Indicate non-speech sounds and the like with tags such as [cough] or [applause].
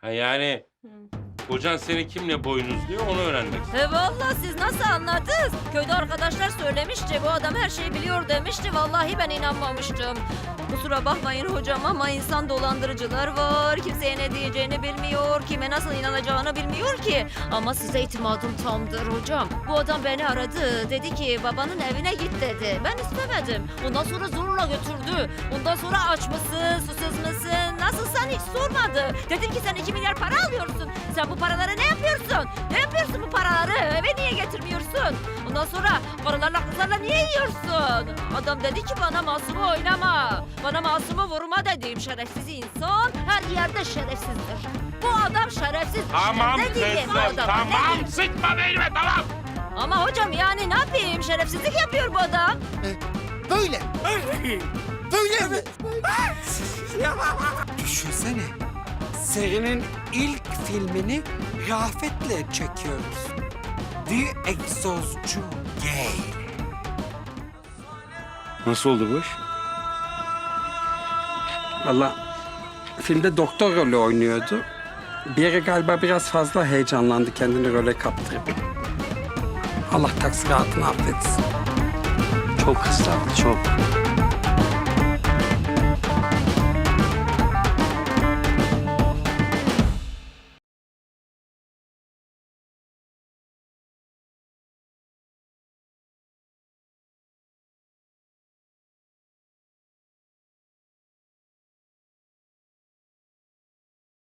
Ha yani kocan seni kimle boynuzluyor onu öğrenmek. He vallahi siz nasıl anladınız? Köyde arkadaşlar söylemişti bu adam her şeyi biliyor demişti. Vallahi ben inanmamıştım. Kusura bakmayın hocam ama insan dolandırıcılar var. Kimseye ne diyeceğini bilmiyor. Kime nasıl inanacağını bilmiyor ki. Ama size itimadım tamdır hocam. Bu adam beni aradı. Dedi ki babanın evine git dedi. Ben istemedim. Ondan sonra zorla götürdü. Ondan sonra aç mısın, susuz musun? Nasılsan hiç sormadı. Dedim ki sen 2 milyar para alıyorsun. Sen bu paraları ne yapıyorsun? Ne yapıyorsun bu paraları? Eve niye getirmiyorsun? Ondan sonra paralarla kızlarla niye yiyorsun? Adam dedi ki bana masumu oynama. Bana masumu vurma dediğim şerefsiz insan her yerde şerefsizdir. Bu adam şerefsiz. Tamam Ne diyeyim bu kızım adama, ne tamam diyeyim? sıkma beynime tamam. Ama hocam yani ne yapayım? Şerefsizlik yapıyor bu adam. Böyle. Böyle mi? [laughs] Düşünsene. Serinin ilk filmini Rafet'le çekiyoruz. The Egzozcu Gay. Nasıl oldu bu iş? Valla filmde doktor rolü oynuyordu. Bir yere galiba biraz fazla heyecanlandı kendini role kaptırıp. Allah taksiratını affetsin. Çok ıslandı çok.